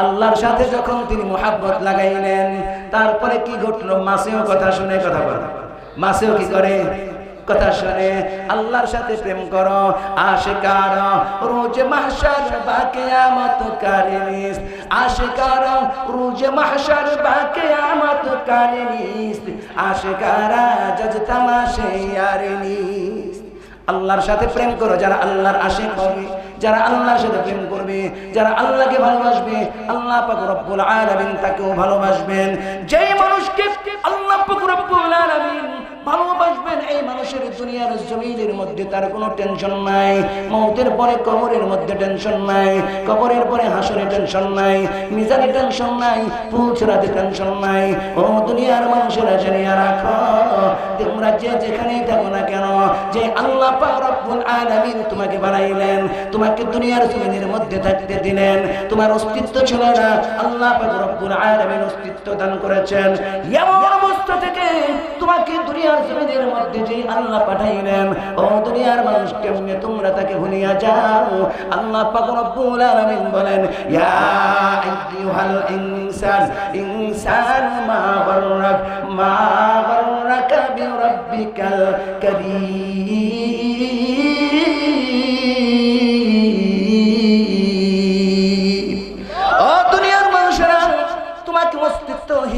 আল্লাহর সাথে যখন তিনি মোহাব্বত লাগাইলেন, তারপরে কি ঘটলো? মাসেও কথা শুনে কথা বলে। মাসেও কি করে? কথা শুনে, আল্লাহর সাথে প্রেম করো, আশিকার, রোজ মাহশার বা কিয়ামত কারিনিস আশিকার, রোজ মাহশার বা কিয়ামত কারিনিস আশিকারা জজ তামাশে ইয়ারিনিস আল্লাহর সাথে প্রেম করো, যারা আল্লাহর আশিক হবে। যারা আল্লাহর সাথে প্রেম করবে, যারা আল্লাহকে ভালোবাসবে, আল্লাহ পাক রব্বুল আলামিন তাকেও ভালোবাসবেন। যেই মানুষকে আল্লাহ পাক রব্বুল আলামিন ভালোবাসবেন এই মানুষের দুনিয়ার জমিনের মধ্যে তার কোনো টেনশন নাই। মৌতের পরে কবরের মধ্যে টেনশন নাই, কবরের পরে হাসরে টেনশন নাই, মিজানে টেনশন নাই পুছরাতে টেনশন নাই। ও দুনিয়ার মানুষেরা জানিয়ে রাখো, তোমরা যে যেখানেই থাকো না কেন, যে আল্লাহ রব্বুল আলামিন তোমাকে বানাইলেন, তোমাকে দুনিয়ার জমিনের মধ্যে থাকতে দিলেন, তোমার অস্তিত্ব ছিল না। আল্লাহ রব্বুল আলামিন অস্তিত্ব দান করেছেন। এমন অবস্থা থেকে তোমাকে দুনিয়ার জমিনের মধ্যে যেই আল্লাহ পাঠাইলেন, ও দুনিয়ার মানুষ কেমনে তোমরা তাকে ভুলিয়া যাও? আল্লাহ পাক রব্বুল আলামিন বলেন, ইয়া আইয়ুহাল ইনসান ইনসান মা গররাক মা গররাকা বিরাব্বিকাল কারীম।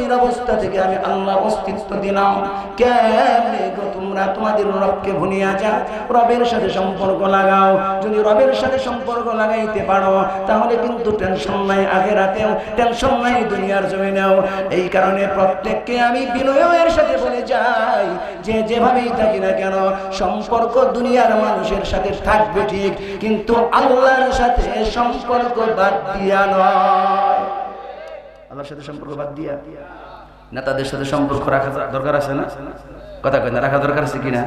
অস্তিত্বহীন অবস্থা থেকে আমি আল্লাহ অস্তিত্ব দিলাম। কেমনে গো তোমরা? তোমাদের রবকে ভুলিয়া যাও। রবের সাথে সম্পর্ক লাগাও। যদি রবের সাথে সম্পর্ক লাগাইতে পারো, তাহলে কিন্তু টেনশন নাই আগে রাতেও টেনশন নাই দুনিয়ার জমিনেও। এই কারণে প্রত্যেককে আমি বিনয়ের সাথে বলে যাই, যে যেভাবেই থাকি না কেন, সম্পর্ক দুনিয়ার মানুষের সাথে থাকবে ঠিক। কিন্তু আল্লাহর সাথে সম্পর্ক বাদ দিয়া নয়। আল্লাহর সাথে সম্পর্ক বাদ দিয়া নেতাদের সাথে সম্পর্ক রাখা দরকার আছে না? কথা কয় না, রাখা দরকার আছে কিনা?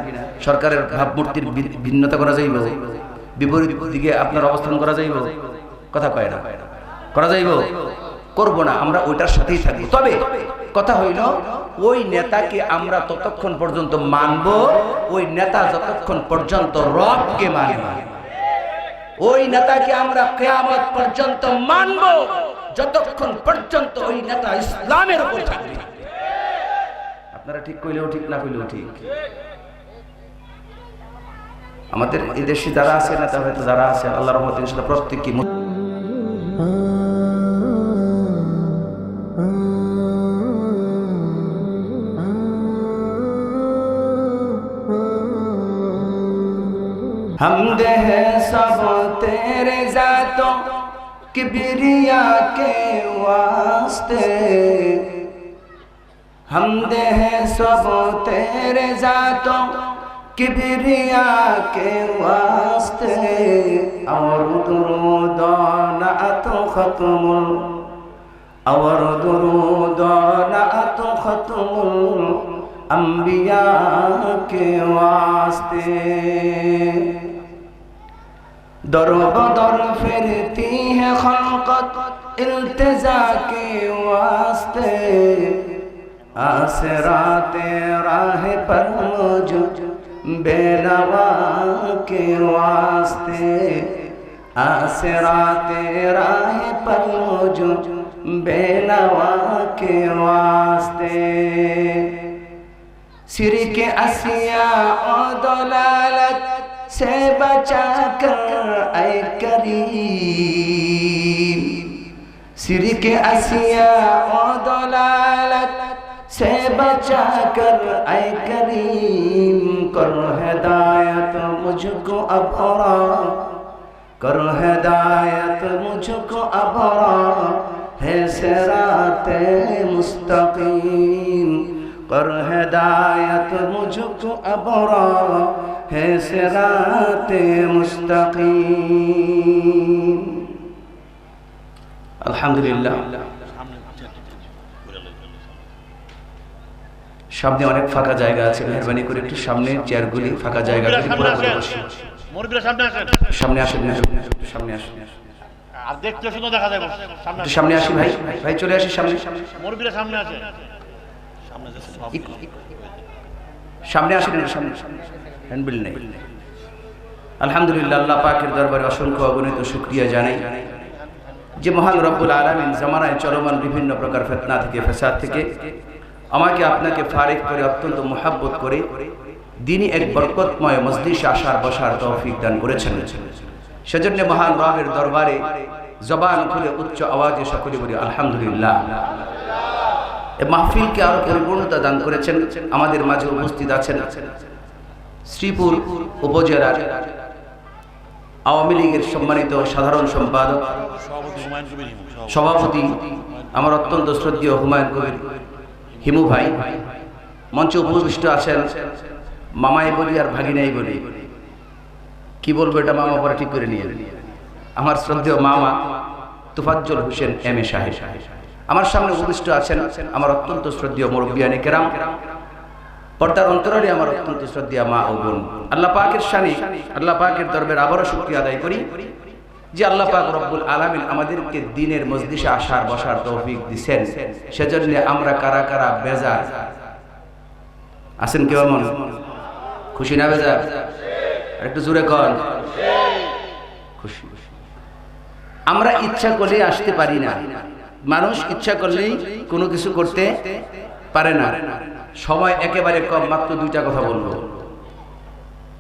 সরকারের ভাবমূর্তির ভিন্নতা করা যাইব? বিপরীত দিকে আপনার অবস্থান করা যাইব? কথা কয় না। করা যাইব? করব না, আমরা ওইটার সাথেই থাকি। তবে কথা হইল, ওই নেতাকে আমরা ততক্ষণ পর্যন্ত মানব, ওই নেতা যতক্ষণ পর্যন্ত রবকে মানব ওই নেতাকে আমরা কেয়ামত পর্যন্ত মানব। যতক্ষণ পর্যন্ত ওই নেতা ইসলামের উপর থাকবে আপনারা ঠিক কইলেও ঠিক না কইলেও ঠিক আমাদের এই দেশে যারা আছে নেতা হয়তো যারা আছে আল্লাহ রহমত ইনশাল্লাহ প্রত্যেককে মুসলিম हम है सब तेरे जातों किबरिया के वास्ते हम है सब तेरे जातों किबरिया के वास्ते और दुरूद नात खत्म और दुरूद नात खत्म अंबिया के वास्ते दर बदर फिरती है खलकत इल्तिजा के वास्ते आसराते राह पर मुझ बेनवा के वास्ते आसराते राह पर मुझ बेनवा के वास्ते। सिर के असिया और दलालत से बचा कर ऐ करीम শিরকে আসিয়া অদলালত, সে বচা কর আই করিম, কর হেদায়ত মুঝকো অভরা কর হেদায়ত মুঝকো অভরা হে সেরাতে মুস্তাকিম, কর হেদায়ত মুঝকো অভরা হে সেরাতে মুস্তাকিম। আলহামদুলিল্লাহ। সামনে অনেক ফাঁকা জায়গা আছে মেহরবানি করে একটু সামনে চেয়ারগুলি ফাঁকা জায়গা সামনে আসেন। সামনে আসেন। সামনে আর দেখতে শুনে দেখা যাবে সামনে আসি ভাই। ভাই চলে আসি সামনে। মুরব্বীরা সামনে আছে সামনে আসেন সামনে। হ্যান্ডবিল নেই। আলহামদুলিল্লাহ আল্লাহ পাকের দরবারে অসংখ্য অগণিত শুক্রিয়া জানাই। যে মহান রব্বুল আলমিন জামানায় চলমান বিভিন্ন প্রকার ফেতনা থেকে, ফেসাদ থেকে আমাকে আপনাকে ফারেক করে, অত্যন্ত মোহাব্বত করে দিনই এক বরকতময় মজলিসে আসার, বসার তৌফিক দান করেছেন। সেজন্য মহান রবের দরবারে জবান খুলে উচ্চ আওয়াজে সকলে বলি, আলহামদুলিল্লাহ। এ মাহফিলকে আরও পরিপূর্ণতা দান করেছেন আমাদের মাঝে উপস্থিত আছেন শ্রীপুর উপজেলার আওয়ামী লীগের সম্মানিত সাধারণ সম্পাদক, সভাপতি, আমার অত্যন্ত শ্রদ্ধীয় হুমায়ুন কবির হিমু ভাই, মঞ্চে উপবিষ্ট আছেন মামাই বলি আর ভাগিনাই বলি। কি বলব এটা মামা পরে ঠিক করে নিয়ে। আমার শ্রদ্ধেয় মামা তুফাজ্জল হোসেন এম এ সাহেব। আমার সামনে উপবিষ্ট আছেন আমার অত্যন্ত শ্রদ্ধেয় মুরব্বিয়ানি কেরাম পর্দার অন্তরালে আমার অত্যন্ত শ্রদ্ধা মা ও বোন। আল্লাহ পাকের শানে, আল্লাহ পাকের দরবের আবারও শুক্রিয়া আদায় করি যে আল্লাহ পাক রব্বুল আলামিন আমাদেরকে দিনের মজলিসে আসার, বসার তৌফিক দিছেন। সেজন্য আমরা কারা কারা বেজার। আছেন কেউ এমন? খুশি না বেজার? একটু জোরে কর খুশি। আমরা ইচ্ছা করলে আসতে পারি না। মানুষ ইচ্ছা করলেই কোনো কিছু করতে পারে না। সময় একেবারে কম, মাত্র দুইটা কথা বলব।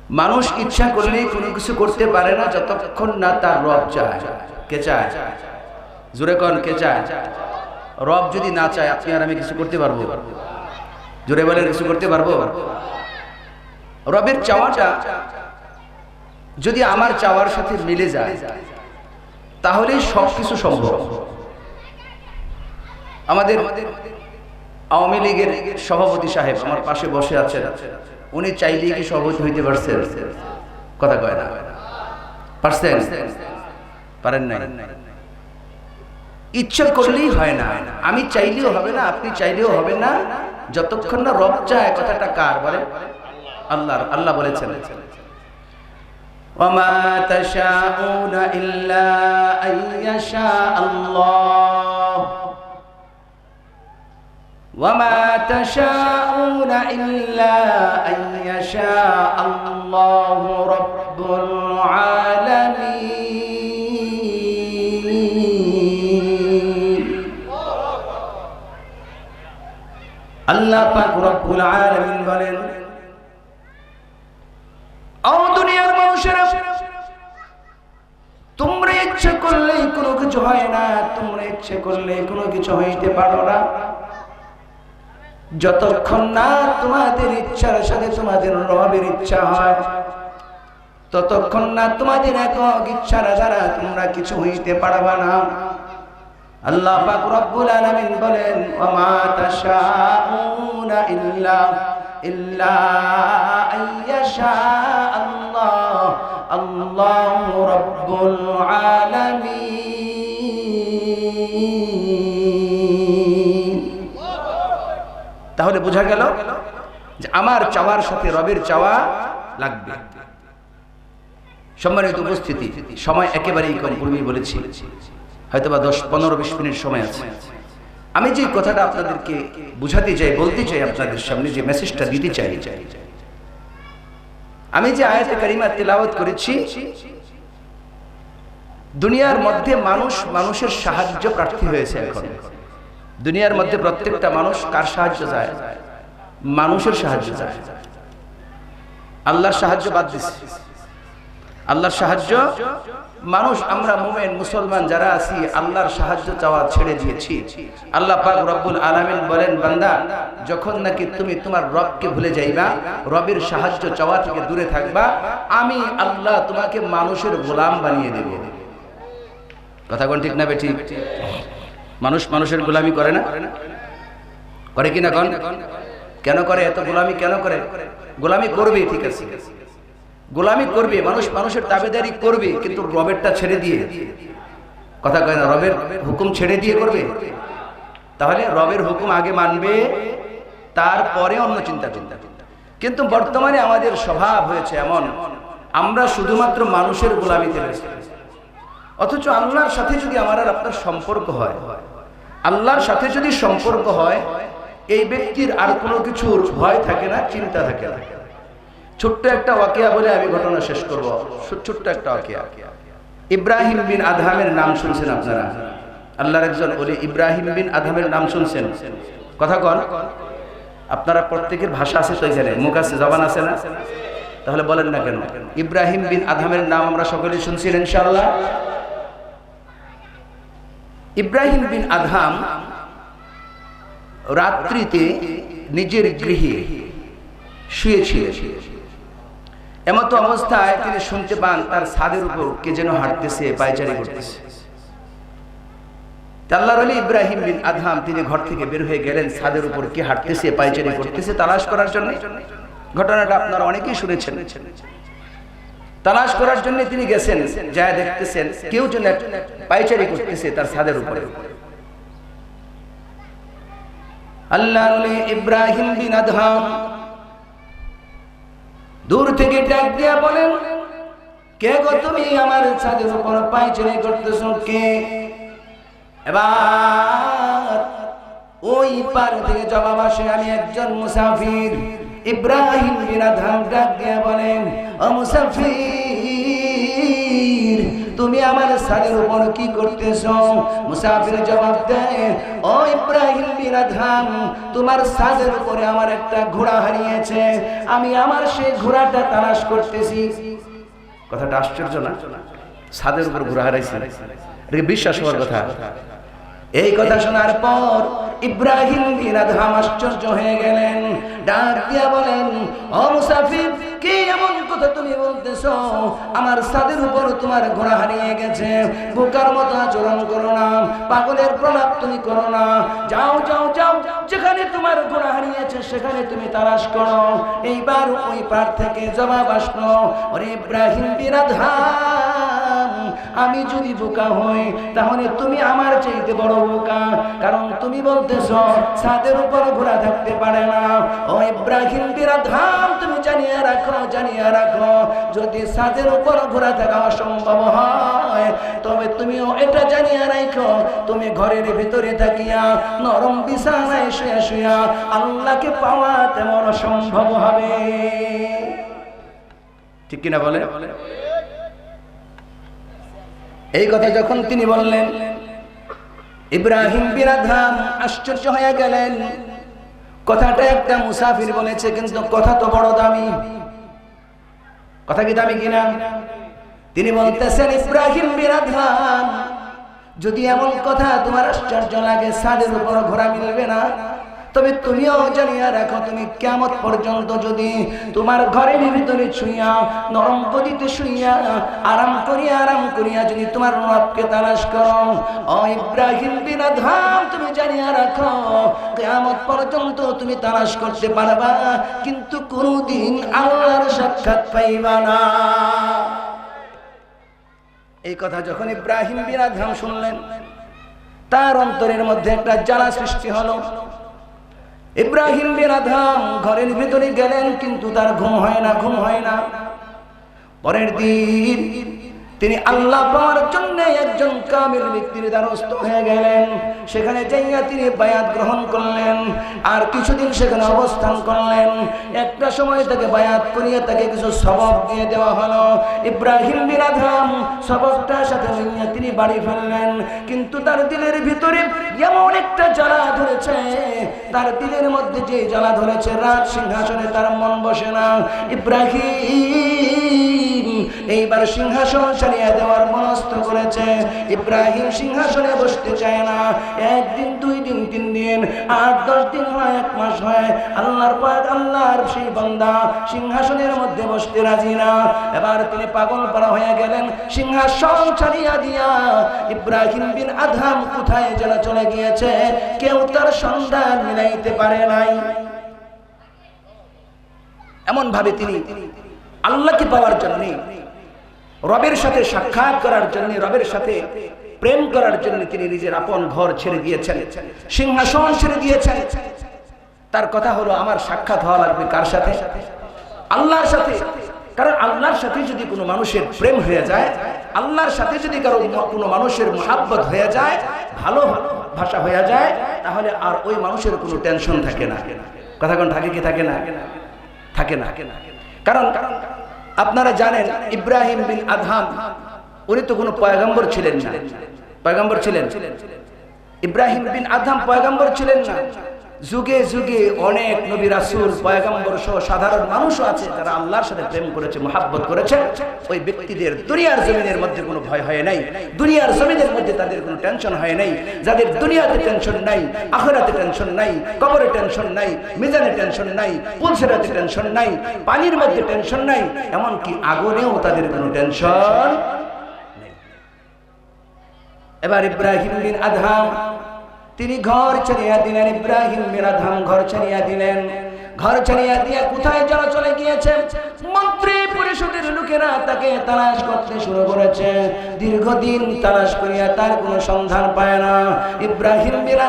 মানুষ ইচ্ছা করলেই কোনো কিছু করতে পারে না যতক্ষণ না তার রব চায়। কে চায়? জোরে কন, কে চায়? রব যদি না চায়, আপনি আর আমি কিছু করতে পারব? জোরে বলেন, কিছু করতে পারব? রবের চাওয়াটা যদি আমার চাওয়ার সাথে মিলে যায়, তাহলেই সব কিছু সম্ভব। আমাদের আওয়ামী লীগের সভাপতি সাহেব আমার পাশে বসে আছেন উনি চাইলেই কি সভাপতি হইতে পারছেন কথা কয় না পারছেন পারেন না ইচ্ছা করলেই হয় না আমি চাইলেও হবে না আপনি চাইলেও হবে না যতক্ষণ না রব চায় কথাটা কার বলে আল্লাহর আল্লাহ বলেছেন وما تشاءون إلا أن يشاء الله وما تشاءون إلا أن يشاء الله رب العالمين আল্লাহ পাক রব্বুল আলামিন বলেন ও দুনিয়ার মানুষেরা তোমরা ইচ্ছে করলে কোনো কিছু হয় না তোমরা ইচ্ছে করলে কোনো কিছু হইতে পারো না যতক্ষণ না তোমাদের ইচ্ছার সাথে তোমাদের রবের ইচ্ছা হয়, ততক্ষণ না তোমাদের একক ইচ্ছার দ্বারা তোমরা কিছু হইতে পারবা না। আল্লাহ পাক রব্বুল আলামিন বলেন, ওমা তাশাউনা ইল্লা ইল্লা আইয়াশা আল্লাহ আল্লাহু রব্বুল আলামিন। তাহলে বোঝা গেল যে আমার চাওয়ার সাথে রবের চাওয়া লাগবে। সম্মানিত উপস্থিতি, সময় একেবারেই কম, পূর্বেই বলেছি। হয়তো বা দশ, পনেরো, বিশ মিনিট সময় আছে। আমি যে কথাটা আপনাদেরকে বুঝাতে চাই, বলতে চাই আপনাদের সামনে, যে মেসেজটা দিতে চাই। আমি যে আয়াতে কারিমা তেলাওয়াত করেছি, দুনিয়ার মধ্যে মানুষ মানুষের সাহায্য প্রার্থী হয়েছে এখন। দুনিয়ার মধ্যে প্রত্যেকটা মানুষ কার সাহায্য চায়? মানুষের সাহায্য চায়। আল্লাহর সাহায্য বাদ দিচ্ছে আল্লাহর সাহায্য মানুষ, আমরা মোমেন, মুসলমান যারা আছি, আল্লাহর সাহায্য চাওয়া ছেড়ে দিয়েছি। আল্লাহ পাক রব্বুল আলামিন বলেন, বান্দা, যখন নাকি তুমি তোমার রবকে ভুলে যাইবা, রবের সাহায্য চাওয়া থেকে দূরে থাকবা, আমি আল্লাহ তোমাকে মানুষের গোলাম বানিয়ে দেব। কথা কোন ঠিক না বেঠি মানুষ মানুষের গোলামি করে না? করে কি না কন? কেন করে? এত গোলামি কেন করে? গোলামি করবে, ঠিক আছে। গোলামি করবে, মানুষ মানুষের দাবেদারি করবে, কিন্তু রবেরটা ছেড়ে দিয়ে। কথা কয় না, রবের হুকুম ছেড়ে দিয়ে করবে? তাহলে রবের হুকুম আগে মানবে, তারপরে অন্য চিন্তা চিন্তা কিন্তু বর্তমানে আমাদের স্বভাব হয়েছে এমন, আমরা শুধুমাত্র মানুষের গোলামিতে রয়েছে অথচ আল্লাহর সাথে যদি আমার আর আপনার সম্পর্ক হয় আল্লাহর সাথে যদি সম্পর্ক হয়, এই ব্যক্তির আর কোনো কিছুর ভয় থাকে না, চিন্তা থাকে না। ছোট্ট একটা ওয়াকিয়া বলে আমি ঘটনা শেষ করব। ছোট্ট একটা ওয়াকিয়া। ইব্রাহিম বিন আদহামের নাম শুনছেন আপনারা? আল্লাহর একজন ওলি ইব্রাহিম বিন আদহামের নাম শুনছেন? কথা কন। আপনারা প্রত্যেকের ভাষা আছে তো এখানে? মুখ আছে, জবান আছে না? তাহলে বলেন না কেন? ইব্রাহিম বিন আদহামের নাম আমরা সকলে শুনছি ইনশাআল্লাহ। ইব্রাহিম বিন আদহাম রাত্রিতে নিজের গৃহে শুয়েছিলেন। এমত অবস্থায় তিনি শুনতে পান তার ছাদের উপর কে যেন হাঁটতেছে, পায়চারি করতেছে। আল্লাহর আলী ইব্রাহিম বিন আদহাম তিনি ঘর থেকে বের হয়ে গেলেন, ছাদের উপর কে হাঁটতেছে, পায়চারি করতেছে, তালাশ করার জন্য। ঘটনাটা আপনারা অনেকেই শুনেছেন। তালাশ করার জন্য তিনি গেছেন, যা দেখতেছেন, কেউ যেন এক পায়চারি করতেছে তার ছাদের উপরে। আল্লাহ ইব্রাহিম বিন আদহাম দূর থেকে ডাক দিয়া বলেন, কে গো তুমি আমার ছাদের উপর পায়চারি করতেছো? কে? এবার ওই পার থেকে জবাব আসে, আমি একজন মুসাফির। ইব্রাহিম বিন আদহাম ডাক বলেন, ও মুসাফির, তুমি আমার ছাদের উপর কি করতেছ? মুসাফির জবাব দেয়, ও ইব্রাহিম আদহাম, তোমার ছাদের উপরে আমার একটা ঘোড়া হারিয়েছে। আমি আমার সেই ঘোড়াটা তালাশ করতেছি। কথাটা আশ্চর্য না? ছাদের উপর ঘোড়া হারাইছে। বিশ্বাস হওয়ার কথা। এই কথা শোনার পর ইব্রাহিম আদহাম আশ্চর্য হয়ে গেলেন। ডাক দিয়া বলেন, ও মুসাফির, কি এমন কথা তুমি বলতেছ? আমার ছাদের উপর তোমার ঘোড়া হারিয়ে গেছে। বোকার মতো আচরণ করো না, পাগলের প্রলাপ তুমি করো না। যাও যাও যাও, যেখানে তোমার ঘোড়া হারিয়েছে, সেখানে তুমি তালাশ করো। এইবার ওই পার থেকে জবাব আসলো, ওরে ইব্রাহিম আদহাম আমি যদি বোকা হই, তাহলে তুমি আমার চাইতে বড় বোকা। কারণ তুমি বলতেছ, ছাদের উপর ঘোরা থাকতে পারে না। ও ইব্রাহিম বিরাধাম তুমি জানিয়ে রাখো জানিয়ে রাখো, যদি ছাদের উপর ঘোরা থাকা অসম্ভব হয়, তবে তুমিও এটা জানিয়ে রাখো, তুমি ঘরের ভিতরে থাকিয়া নরম বিছানায় শুয়ে শুয়া আল্লাহকে পাওয়া তেমন অসম্ভব হবে। ঠিক কিনা বলে? এই কথা যখন তিনি বললেন, ইব্রাহিম বিরাধাম আশ্চর্য হয়ে গেলেন। কথাটা একটা মুসাফির বলেছে, কিন্তু কথা তো বড় দামি। কথা কি দামি কিনা? তিনি বলতেছেন, ইব্রাহিম বিরাধাম, যদি এমন কথা তোমার আশ্চর্য লাগে সাদের উপর ঘোরা মিলবে না? তবে তুমিও জানিয়া রাখো, তুমি কেমন পর্যন্ত যদি তোমার ঘরের ভিতরে শুইয়া, নরম গদিতে শুইয়া, আরাম করিয়া আরাম করিয়া যদি তোমার রবকে তালাশ করো, ও ইব্রাহিম বিনা ধাম তুমি জানিয়া রাখো কেমন পর্যন্ত তুমি তালাশ করতে পারবা, কিন্তু কোনদিন আল্লাহর সাক্ষাৎ পাইবা না। এই কথা যখন ইব্রাহিম বিনা ধাম শুনলেন, তার অন্তরের মধ্যে একটা জ্বালা সৃষ্টি হলো। ইব্রাহিম বিন আধাম ঘরের ভেতরে গেলেন, কিন্তু তার ঘুম হয় না, ঘুম হয় না। পরের দিন তিনি আল্লাহ পাওয়ার জন্য একজন কামিল ব্যক্তির দ্বারস্থ হয়ে গেলেন। সেখানে যাইয়া তিনি বায়াত গ্রহণ করলেন আর কিছুদিন সেখানে অবস্থান করলেন। একটা সময় তাকে বায়াত করিয়ে তাকে কিছু সবক দিয়ে দেওয়া হলো। ইব্রাহিম বিন আধাম সবকটার সাথে লইয়া তিনি বাড়ি ফেললেন। কিন্তু তার দিলের ভিতরে এমন একটা জ্বালা ধরেছে। তার দিলের মধ্যে যে জ্বালা ধরেছে রাজ সিংহাসনে তার মন বসে না। ইব্রাহিম এইবার সিংহাসন সারিয়ে দেওয়ার মনস্থ করেছে। ইব্রাহিম সিংহাসনে বসতে চায় না। একদিন, দুই দিন, তিন দিন, আট, দশ দিন হয়, এক মাস হয়। আল্লাহর পাক, আল্লাহর সেই বন্দা সিংহাসনের মধ্যে বসতে রাজি না। এবার তিনি পাগল পারা হয়ে গেলেন। সিংহাসন ছাড়িয়া দিয়া ইব্রাহিম বিন আধাম কোথায় যেন চলে গিয়েছে, কেউ তার সন্ধান মিলাইতে পারে নাই। এমন ভাবে তিনি আল্লাহকে পাওয়ার জন্য রবের সাথে সাক্ষাৎ করার জন্য, রবের সাথে প্রেম করার জন্য তিনি নিজের আপন ঘর ছেড়ে দিয়েছেন, সিংহাসন ছেড়ে দিয়েছেন। তার কথা হলো, আমার সাক্ষাৎ হওয়া লাগবে কার সাথে? আল্লাহর সাথে। কারণ আল্লাহর সাথে যদি কোনো মানুষের প্রেম হয়ে যায়, আল্লাহর সাথে যদি কারও কোনো মানুষের মহাব্বত হয়ে যায়, ভালো ভাষা হয়ে যায়, তাহলে আর ওই মানুষের কোনো টেনশন থাকে না। কথা কোন থাকে কি থাকে না? থাকে না। কারণ আপনারা জানেন ইব্রাহিম বিন আধাম উনি তো কোনো পয়গম্বর ছিলেন না। পয়গম্বর ছিলেন? ইব্রাহিম বিন আধাম পয়গম্বর ছিলেন না। যুগে যুগে অনেক নবী রাসূল, পয়গম্বর সহ সাধারণ মানুষও আছে যারা আল্লাহর সাথে প্রেম করেছে, মোহাব্বত করেছে। ওই ব্যক্তিদের দুনিয়ার জমিনের মধ্যে কোনো ভয় হয় নাই। দুনিয়ার জমিনের মধ্যে তাদের কোনো টেনশন হয় নাই। যাদের দুনিয়াতে টেনশন নাই, আখরাতে টেনশন নাই, কবরে টেনশন নাই, মিজানে টেনশন নাই, পুলসেরাতে টেনশন নাই, পানির মধ্যে টেনশন নাই, এমনকি আগুনেও তাদের কোনো টেনশন এবার ইব্রাহিম বিন আদহাম তিনি ঘর ছাড়িয়া দিলেন, ইব্রাহিম বিন আদহাম ঘর ছাড়িয়া দিলেন। ঘর ছাড়িয়া দিয়ে কোথায় যেন চলে গিয়েছে? মন্ত্রী পরিষদের লোকেরা তাকে তালাশ করতে শুরু করেছে। দীর্ঘদিন তালাশ করিয়া তার কোনো সন্ধান পায় না। ইব্রাহিম বিন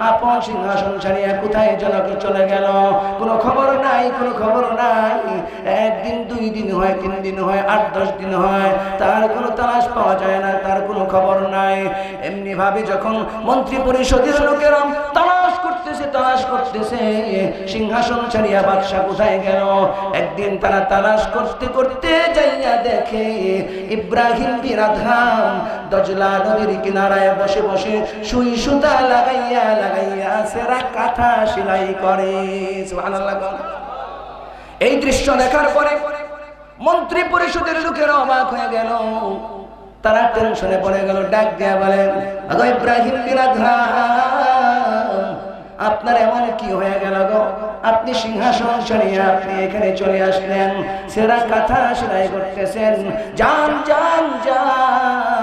আপন সিংহাসন ছাড়িয়া কোথায় যেন চলে গেল? কোনো খবর নাই, কোনো খবর নাই। একদিন, দুই দিন হয়, তিন দিন হয়, আট, দশ দিন হয়। তার কোনো তালাশ পাওয়া যায় না। খবর নাই। এমনি ভাবে যখন মন্ত্রী পরিষদের লোকেরা তালাশ করতেছে তালাশ করতেছে, সিংহাসন ছাড়িয়া বাদশা কোথায় গেল? একদিন তারা তালাশ করতে করতে যাইয়া দেখে ইব্রাহিম বিরাধাম দজলা নদীর কিনারায় বসে বসে সুই সুতা লাগাইয়া লাগাইয়া সেরা কাঁথা সেলাই করে। এই দৃশ্য দেখার পরে মন্ত্রী পরিষদের লোকেরা অবাক হয়ে গেল। তারা টেনশনে পড়ে গেল, ডাক দেয়া বলেন ইব্রাহিম আপনার এমন কি হয়ে গেল গো? আপনি সিংহাসন ছাড়িয়ে আপনি এখানে চলে আসলেন। সেরা কথা সেলাই করতেছেন। যান যান যান।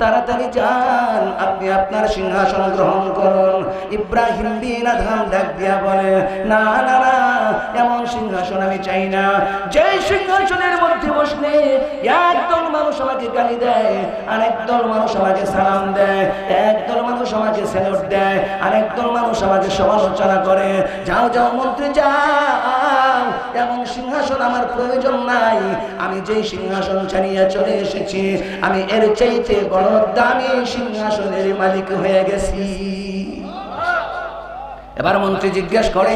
তাড়াতাড়ি যান, আপনি আপনার সিংহাসন গ্রহণ করুন। ইব্রাহিম বিন আদহাম ডাক দিয়া বলে, না না না, এমন সিংহাসন আমি চাই না। যে সিংহাসনের মধ্যে বসলে একদল মানুষ আমাকে গালি দেয় আরেকদল মানুষ আমাকে সালাম দেয় একদল মানুষ আমাকে স্যালুট দেয় আরেকদল মানুষ আমাকে সমালোচনা করে। যাও যাও মন্ত্রী, যাও। এমন সিংহাসন আমার প্রয়োজন নাই। আমি যেই সিংহাসন ছাড়িয়ে চলে এসেছি, আমি এর চাইতে বড় দামি সিংহাসনের মালিক হয়ে গেছি। এবার মন্ত্রী জিজ্ঞেস করে,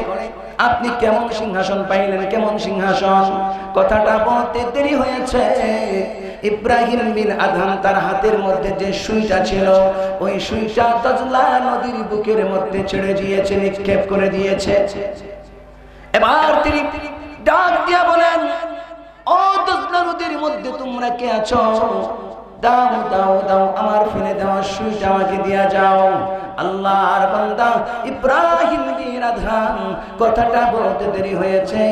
আপনি কেমন সিংহাসন পাইলেন? কেমন সিংহাসন? কথাটা বলতে দেরি হয়েছে। ইব্রাহিম বিন আধাম তার হাতের মধ্যে যে সুইটা ছিল, ওই সুইটা তজলা নদীর বুকের মধ্যে ছেড়ে দিয়েছে, নিক্ষেপ করে দিয়েছে। এবার তিনি ডাক দিয়া বলেন, ও তজলা নদীর মধ্যে তোমরা কে আছো? দাও দাও দাও, আমার ফেলে দেওয়া সুইটা আমাকে দিয়া যাও। আল্লাহর বান্দা ইব্রাহিম আদহাম কথাটা বলতে দেরি হয়েছে।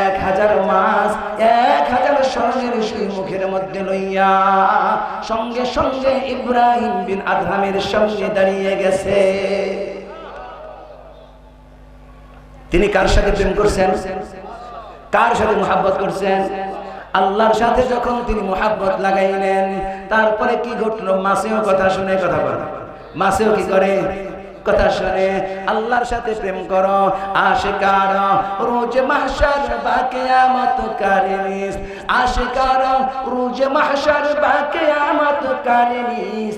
এক হাজার মাস, এক হাজার স্বর্ণের সুই মুখের মধ্যে লইয়া সঙ্গে সঙ্গে ইব্রাহিম বিন আদহামের সঙ্গে দাঁড়িয়ে গেছে। তিনি কার সাথে প্রেম করছেন? কার সাথে মোহাব্বত করছেন? আল্লাহর সাথে যখন তিনি মোহাব্বত লাগাইলেন, তারপরে কি ঘটলো? মাসেও কথা শুনে কথা বলে। মাসেও কি করে? কথা শুনে। আল্লাহর সাথে প্রেম করো আশে আশিকার। রোজ মাহশার বা কিয়ামত কারিনিস আশিকার, রোজ মাহশার বা কিয়ামত কারিনিস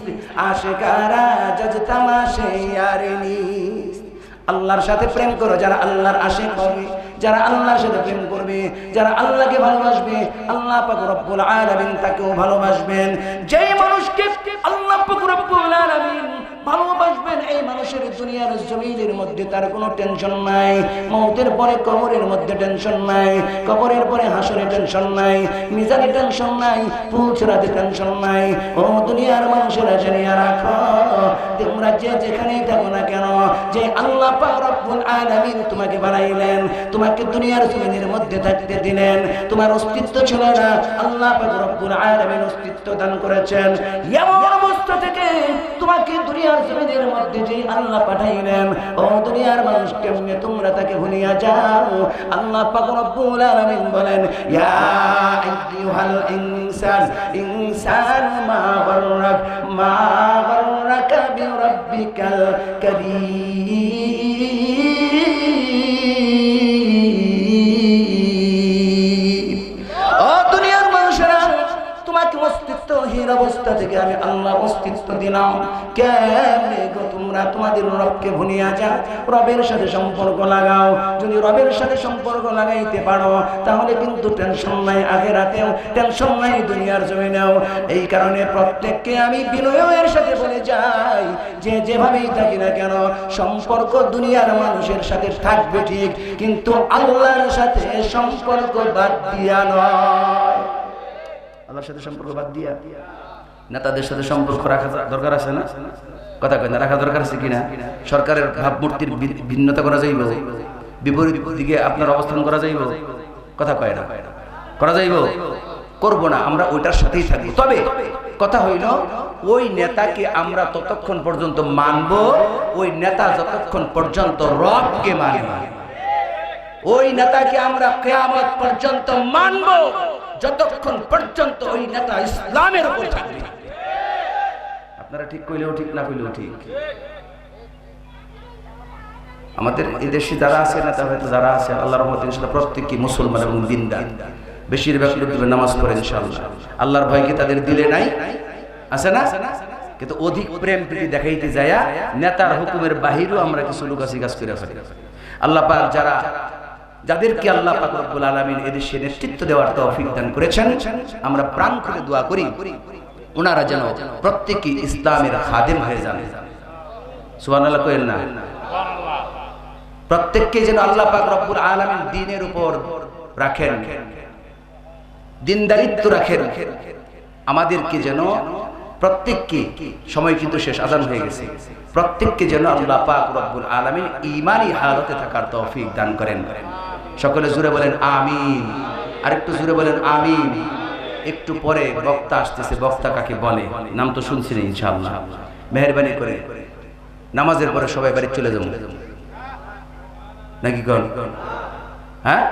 আশিকারা জজ তামাশে ইয়ারিনিস আল্লাহর সাথে প্রেম করো, যারা আল্লাহর আশেক হবে। যারা আল্লাহর সাথে প্রেম করবে, যারা আল্লাহকে ভালোবাসবে, আল্লাহ পাক রব্বুল আলামিন তাকেও ভালোবাসবেন। যেই মানুষের দুনিয়ার জমিনের মধ্যে তার কোনো টেনশন নাই। মৌতের পরে কবরের মধ্যে টেনশন নাই। কবরের পরে হাসরে টেনশন নাই। মিজানে টেনশন নাই। পুছরাতে টেনশন নাই। ও দুনিয়ার মানুষেরা জানিয়া রাখো, তোমরা যে যেখানেই থাকো না কেন, যে আল্লাহ রব্বুল আলামিন তোমাকে বানাইলেন, তোমাকে দুনিয়ার জমিনের মধ্যে থাকতে দিলেন, তোমার অস্তিত্ব ছিল না। আল্লাহ রব্বুল আলামিন অস্তিত্ব দান করেছেন। এমন অবস্থা থেকে তোমাকে দুনিয়ার জমিনের মধ্যে যে আল্লাহ পাঠাইলেন। ও দুনিয়ার মানুষ, কেমনে তোমরা তাকে ভুলিয়া যাও? আল্লাহ পাক রব্বুল আলামিন বলেন মা মা ও দুনিয়ার মানুষেরা, তোমাকে অস্তিত্বহীন অবস্থা থেকে আমি আল্লাহ অস্তিত্ব দিলাম। কেমনে গো তোমরা তোমাদের রবকে ভুলিয়া যা। রবের সাথে সম্পর্ক লাগাও। যদি রবের সাথে সম্পর্ক লাগাইতে পারো, তাহলে কিন্তু টেনশন নাই আগে রাতেও টেনশন নাই দুনিয়ার জমিনেও। এই কারণে প্রত্যেককে আমি বিনয়ের সাথে বলে যাই, যে যেভাবেই থাকি না কেন, সম্পর্ক দুনিয়ার মানুষের সাথে থাকবে ঠিক, কিন্তু আল্লাহর সাথে সম্পর্ক বাদ দিয়া নয়। আল্লাহর সাথে সম্পর্ক বাদ দিয়া। নেতাদের সাথে সম্পর্ক রাখা দরকার আছে না? কথা কয় না, রাখা দরকার আছে কিনা? সরকারের ভাবমূর্তির ভিন্নতা করা যাইব? বিপরীত দিকে আপনার অবস্থান করা যাইব? কথা কয় না। করা যাইব? করব না, আমরা ওইটার সাথেই থাকব। তবে কথা হইল, ওই নেতাকে আমরা ততক্ষণ পর্যন্ত মানব, ওই নেতা যতক্ষণ পর্যন্ত রবকে মানব। ওই নেতাকে আমরা কেয়ামত পর্যন্ত মানব, যতক্ষণ পর্যন্ত ওই নেতা ইসলামের উপর থাকবে। আপনারা ঠিক কইলেও ঠিক, না কইলেও ঠিক। আমাদের এই দেশে যারা আছে নেতা হয়তো যারা আছে আল্লাহ রহমত ইনশাল্লাহ প্রত্যেককে মুসলমান এবং দিনদার। বেশিরভাগ লোক নামাজ পড়ে ইনশাল্লাহ আল্লাহর ভয় কি তাদের দিলে নাই। আছে না? কিন্তু অধিক প্রেম প্রীতি দেখাইতে যায় নেতার হুকুমের বাহিরেও আমরা কিছু লোক আছি কাজ করে ফেলি। আল্লাহ পাক যারা, যাদেরকে আল্লাহ পাক রব্বুল আলামিন এদেশে নেতৃত্ব দেওয়ার তৌফিক দান করেছেন, আমরা প্রাণ খুলে দোয়া করি। ওনারা যেন প্রত্যেকই ইসলামের খাদেম হয়ে যান। সুবহানাল্লাহ কইেন না? প্রত্যেককে যেন আল্লাহ পাক রব্বুল দ্বীনের উপর রাখেন, দিনদারিত্ব রাখেন। আমাদেরকে যেন প্রত্যেককে, সময় কিন্তু শেষ আজান হয়ে গেছে। প্রত্যেককে যেন আল্লাহ পাক রব্বুল আলামিন ইমানই হালতে থাকার তৌফিক দান করেন। সকলে জুড়ে বলেন আমিন। আরেকটু জুড়ে বলেন আমিন। একটু পরে বক্তা আসতেছে, বক্তা কাকে বলে? নাম তো শুনছি না, ইনশাআল্লাহ। মেহরবানি করে। নামাজের পরে সবাই বাড়ি চলে যাব। নাকি হ্যাঁ?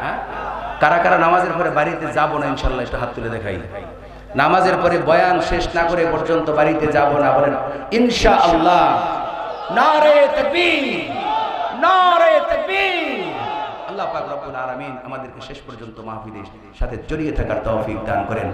কারা কারা নামাজের পরে বাড়িতে যাব না ইনশাল্লাহ একটু হাত তুলে দেখাই। নামাজের পরে বয়ান শেষ না করে পর্যন্ত বাড়িতে যাব না, বলেন ইনশা আল্লাহ আল্লাহ আমাদেরকে শেষ পর্যন্ত মাহফিলের সাথে জড়িয়ে থাকার তৌফিক দান করেন।